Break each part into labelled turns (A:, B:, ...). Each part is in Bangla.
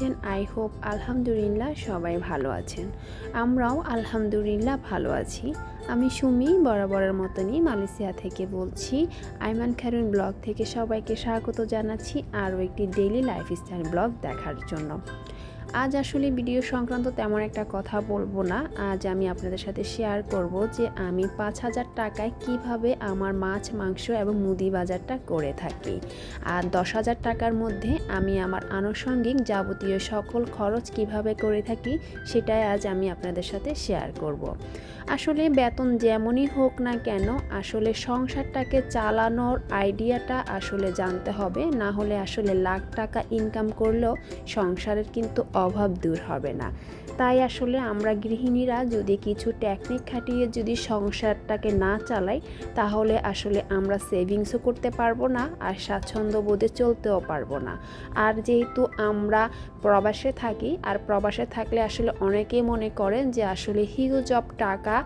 A: আই হোপ আলহামদুলিল্লাহ, সবাই ভালো আছেন। আমরাও, আলহামদুলিল্লাহ, ভালো আছি। আমি সুমি, বরাবরের মতনই মালয়েশিয়া থেকে বলছি। আইমান খারুন ব্লগ থেকে সবাইকে স্বাগত জানাচ্ছি আরও একটি ডেইলি লাইফস্টাইল ব্লগ দেখার জন্য। আজ আসলে ভিডিও সংক্রান্ত তেমন একটা কথা বলব না। আজ আমি আপনাদের সাথে শেয়ার করব যে আমি পাঁচ হাজার টাকায় কীভাবে আমার মাছ, মাংস এবং মুদি বাজারটা করে থাকি। আর দশ হাজার টাকার মধ্যে আমি আমার আনুষঙ্গিক যাবতীয় সকল খরচ কীভাবে করে থাকি, সেটাই আজ আমি আপনাদের সাথে শেয়ার করব। আসলে বেতন যেমনই হোক না কেন, আসলে সংসারটাকে চালানোর আইডিয়াটা আসলে জানতে হবে। না হলে আসলে লাখ টাকা ইনকাম করলেও সংসারের কিন্তু অভাব দূর হবে না। তাই আসলে আমরা গৃহিণীরা যদি কিছু টেকনিক খাটিয়ে যদি সংসারটাকে না চালাই, তাহলে আসলে আমরা সেভিংসও করতে পারব না আর স্বাচ্ছন্দ্য বোধে চলতেও পারব না। আর যেহেতু আমরা প্রবাসে থাকি, আর প্রবাসে থাকলে আসলে অনেকেই মনে করেন যে আসলে হিউজ অফ টাকা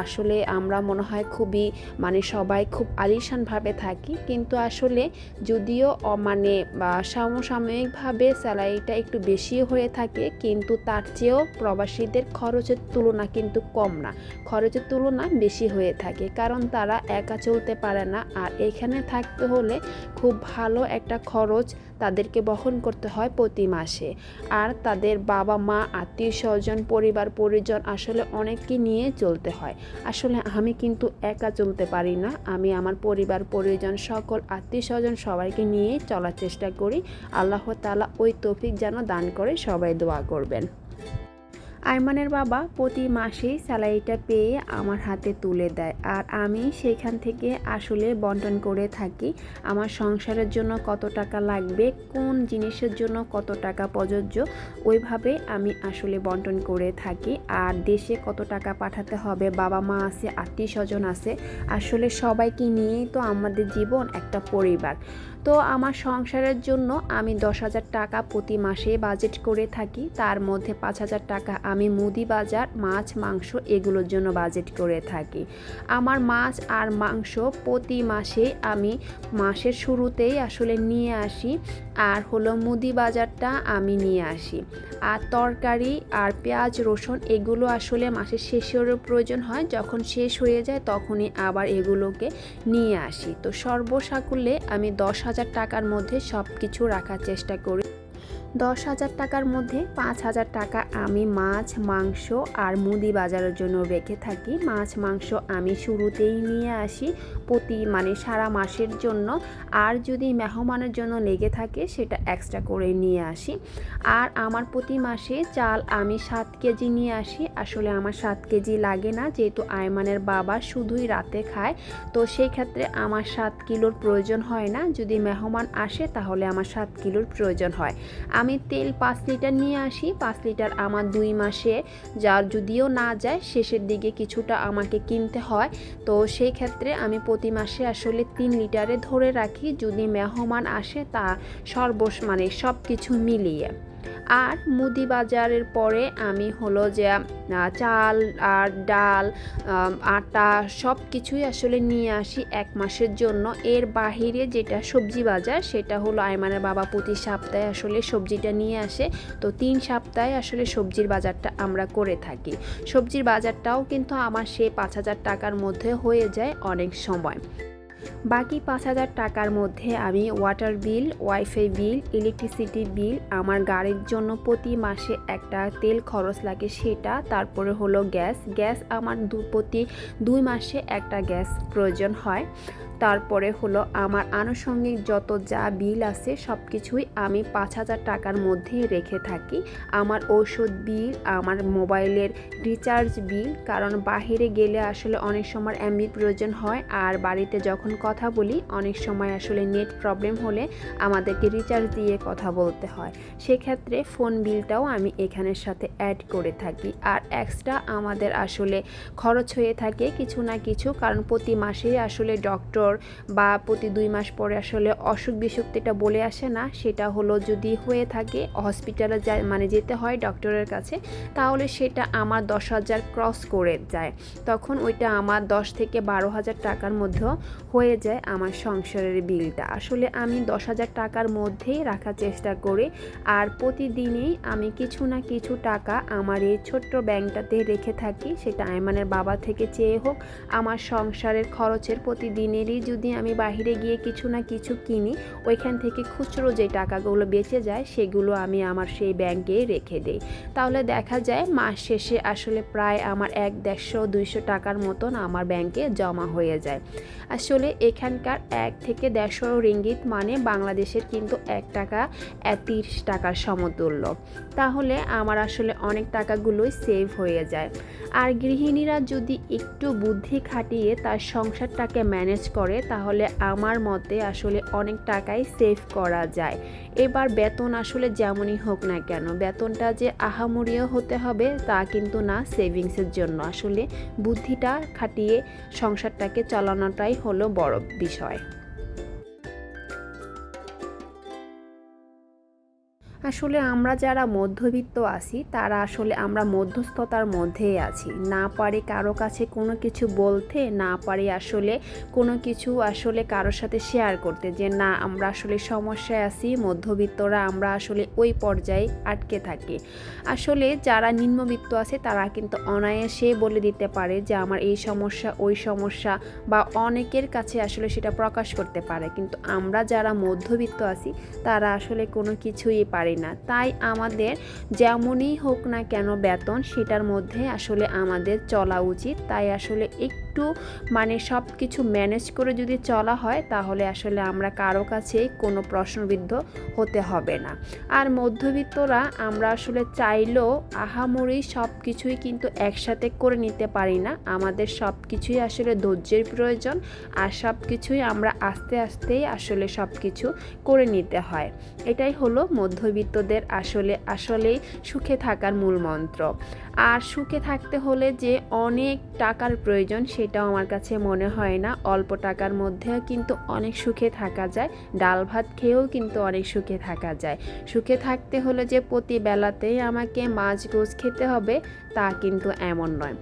A: আসলে আমরা মনে হয় খুবই মানে সবাই খুব আলিশানভাবে থাকি। কিন্তু আসলে যদিও মানে সমসাময়িকভাবে স্যালারিটা একটু বেশি হয়ে থাকে, কিন্তু তার চেয়েও প্রবাসীদের খরচের তুলনা কিন্তু কম না। খরচের তুলনা বেশি হয়ে থাকে, কারণ তারা একা চলতে পারে না। আর এখানে থাকতে হলে খুব ভালো একটা খরচ তাদেরকে বহন করতে হয় প্রতি মাসে। আর তাদের বাবা, মা, আত্মীয় স্বজন, পরিবার, পরিজন আসলে অনেককে নিয়ে চলতে হয়। আসলে আমি কিন্তু একা চলতে পারি না। আমি আমার পরিবার, পরিজন, সকল আত্মীয় স্বজন সবাইকে নিয়ে চলার চেষ্টা করি। আল্লাহ তালা ওই তৌফিক যেন দান করে সবাই দোয়া করবেন। আইমানের বাবা প্রতি মাসেই স্যালারিটা পেয়ে আমার হাতে তুলে দেয়। আর আমি সেখান থেকে আসলে বন্টন করে থাকি, আমার সংসারের জন্য কত টাকা লাগবে, কোন জিনিসের জন্য কত টাকা প্রযোজ্য, ওইভাবে আমি আসলে বন্টন করে থাকি। আর দেশে কত টাকা পাঠাতে হবে, বাবা মা আছে আত্মীয় স্বজন আছে, আসলে সবাইকে নিয়েই তো আমাদের জীবন একটা পরিবার। তো আমার সংসারের জন্য আমি দশ হাজার টাকা প্রতি মাসে বাজেট করে থাকি। তার মধ্যে পাঁচ হাজার টাকা আমি মুদি বাজার, মাছ, মাংস এগুলোর জন্য বাজেট করে থাকি। আমার মাছ আর মাংস প্রতি মাসে আমি মাসের শুরুতেই আসলে নিয়ে আসি আর হলো মুদি বাজারটা আমি নিয়ে আসি। আর তরকারি আর পেঁয়াজ, রসুন এগুলো আসলে মাসের শেষেরও প্রয়োজন হয়। যখন শেষ হয়ে যায় তখনই আবার এগুলোকে নিয়ে আসি। তো সর্বসাকুল্যে আমি দশ হাজার টাকার মধ্যে সব কিছু রাখার চেষ্টা করি। দশ হাজার টাকার মধ্যে পাঁচ হাজার টাকা আমি মাছ, মাংস আর মুদি বাজারের জন্য রেখে থাকি। মাছ, মাংস আমি শুরুতেই নিয়ে আসি প্রতি মানে সারা মাসের জন্য। আর যদি মেহমানের জন্য লেগে থাকে সেটা এক্সট্রা করে নিয়ে আসি। আর আমার প্রতি মাসে চাল আমি সাত কেজি নিয়ে আসি। আসলে আমার সাত কেজি লাগে না, যেহেতু আয়মানের বাবা শুধুই রাতে খায়। তো সেই ক্ষেত্রে আমার সাত কিলোর প্রয়োজন হয় না। যদি মেহমান আসে তাহলে আমার সাত কিলোর প্রয়োজন হয়। আমি তেল পাঁচ লিটার নিয়ে আসি, পাঁচ লিটার আমার দুই মাসে যার যদিও না যায় শেষের দিকে কিছুটা আমাকে কিনতে হয়। তো সেই ক্ষেত্রে আমি প্রতি মাসে আসলে তিন লিটারে ধরে রাখি, যদি মেহমান আসে তা সর্বস মানে সব কিছু মিলিয়ে। আর মুদি বাজারের পরে আমি হলো যে চাল আর ডাল আটা সব কিছুই আসলে নিয়ে আসি এক মাসের জন্য। এর বাহিরে যেটা সবজি বাজার সেটা হলো আয়মানের বাবা প্রতি সপ্তাহে আসলে সবজিটা নিয়ে আসে। তো তিন সপ্তাহে আসলে সবজির বাজারটা আমরা করে থাকি। সবজির বাজারটাও কিন্তু আমার সে পাঁচ হাজার টাকার মধ্যে হয়ে যায় অনেক সময়। বাকি পাঁচ হাজার টাকার মধ্যে আমি water bill wifi bill electricity bill আমার গাড়ির জন্য প্রতি মাসে একটা তেল খরচ লাগে সেটা, তারপরে হলো গ্যাস। গ্যাস আমার দু প্রতি দুই মাসে একটা গ্যাস প্রয়োজন হয়। তারপরে হলো আমার আনুষঙ্গিক যত যা বিল আছে সব কিছুই আমি পাঁচ হাজার টাকার মধ্যেই রেখে থাকি। আমার ঔষধ বিল, আমার মোবাইলের রিচার্জ বিল, কারণ বাহিরে গেলে আসলে অনেক সময় এমবি প্রয়োজন হয় আর বাড়িতে যখন কথা বলি, অনেক সময় আসলে নেট প্রবলেম হলে আমাদেরকে রিচার্জ দিয়ে কথা বলতে হয়। সেক্ষেত্রে ফোন বিলটাও আমি এখানের সাথে অ্যাড করে থাকি আর এক্সট্রা আমাদের আসলে খরচ হয়ে থাকে কিছু না কিছু, কারণ প্রতি মাসেই আসলে ডক্টর ডক্টর বা প্রতি দুই মাস পরে আসলে অসুখ বিসুখটা বলে আসে না, সেটা হলো যদি হয়ে থাকে হসপিটালে যায় মানে যেতে হয় ডক্টরের কাছে, তাহলে সেটা আমার দশ হাজার ক্রস করে যায়। তখন ওইটা আমার দশ থেকে বারো হাজার টাকার মধ্যেও হয়ে যায় আমার সংসারের বিলটা। আসলে আমি দশ হাজার টাকার মধ্যেই রাখার চেষ্টা করি আর প্রতিদিনই আমি কিছু না কিছু টাকা আমার এই ছোট্ট ব্যাংকটাতে রেখে থাকি, সেটা আয়মানের বাবা থেকে চেয়ে হোক, আমার সংসারের খরচের প্রতিদিনেরই যদি আমি বাইরে গিয়ে কিছু না কিছু কিনি, ওইখান থেকে খুচরো যে টাকাগুলো বেঁচে যায়, সেগুলো আমি আমার সেই ব্যাংকে রেখে দিই। তাহলে দেখা যায় মাস শেষে আসলে প্রায় আমার এক দেড়শো, দুইশো টাকার মতন আমার ব্যাংকে জমা হয়ে যায়। আসলে এখানকার এক থেকে দেড়শো রিঙ্গিত মানে বাংলাদেশের কিন্তু এক টাকা তিরিশ টাকার সমতুল্য। তাহলে আমার আসলে অনেক টাকাগুলোই সেভ হয়ে যায়। আর গৃহিণীরা যদি একটু বুদ্ধি খাটিয়ে তার সংসারটাকে ম্যানেজ করে তাহলে আমার মতে আসলে অনেক টাকাই সেভ করা যায়। এবার বেতন আসলে যেমনই হোক না কেন, বেতনটা যে আহামরিও হতে হবে তা কিন্তু না সেভিংসের জন্য। আসলে বুদ্ধিটা খাটিয়ে সংসারটাকে চালানোটাই হলো বড় বিষয়। আসলে আমরা যারা মধ্যবিত্ত আছি, তারা আসলে আমরা মধ্যস্থতার মধ্যেই আছি। না পারে কারও কাছে কোনো কিছু বলতে, না পারে আসলে কোনো কিছু আসলে কারোর সাথে শেয়ার করতে যে, না, আমরা আসলে সমস্যায় আছি, মধ্যবিত্তরা আমরা আসলে ওই পর্যায়ে আটকে থাকি। আসলে যারা নিম্নবিত্ত আছে, তারা কিন্তু অনায়াসে বলে দিতে পারে যে, আমার এই সমস্যা, ওই সমস্যা, বা অনেকের কাছে আসলে সেটা প্রকাশ করতে পারে। কিন্তু আমরা যারা মধ্যবিত্ত আছি, তারা আসলে কোনো কিছুই পারি না। তাই আমাদের যেমনই হোক না কেন বেতন, সেটার মধ্যে আসলে আমাদের চলা উচিত। তাই আসলে একটু মানে সব কিছু ম্যানেজ করে যদি চলা হয়, তাহলে আসলে আমরা কারও কাছেই কোনো প্রশ্নবিদ্ধ হতে হবে না। আর মধ্যবিত্তরা আমরা আসলে চাইলেও আহামরি সব কিছুই কিন্তু একসাথে করে নিতে পারি না। আমাদের সব কিছুই আসলে ধৈর্যের প্রয়োজন আর সব কিছুই আমরা আস্তে আস্তেই আসলে সব কিছু করে নিতে হয়। এটাই হলো মধ্যবিত্তদের আসলে, আসলেই সুখে থাকার মূল মন্ত্র। আর সুখে থাকতে হলে যে অনেক টাকার প্রয়োজন সেটাও আমার কাছে মনে হয় না। অল্প টাকার মধ্যে কিন্তু অনেক সুখে থাকা যায়। ডাল ভাত খেয়েও কিন্তু অনেক সুখে থাকা যায়। সুখে থাকতে হলে যে প্রতি বেলাতেই আমাকে মাছ গোছ খেতে হবে, তা কিন্তু এমন নয়।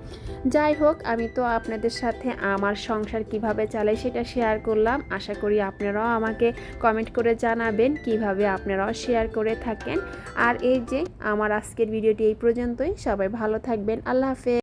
A: যাই হোক, আমি তো আপনাদের সাথে আমার সংসার কীভাবে চালাই সেটা শেয়ার করলাম। আশা করি আপনারাও আমাকে কমেন্ট করে জানাবেন কীভাবে আপনারাও শেয়ার করে থাকেন। আর এই যে, আমার আজকের ভিডিওটি এই পর্যন্তই। সবাই ভালো থাকবেন। আল্লাহ হাফেজ।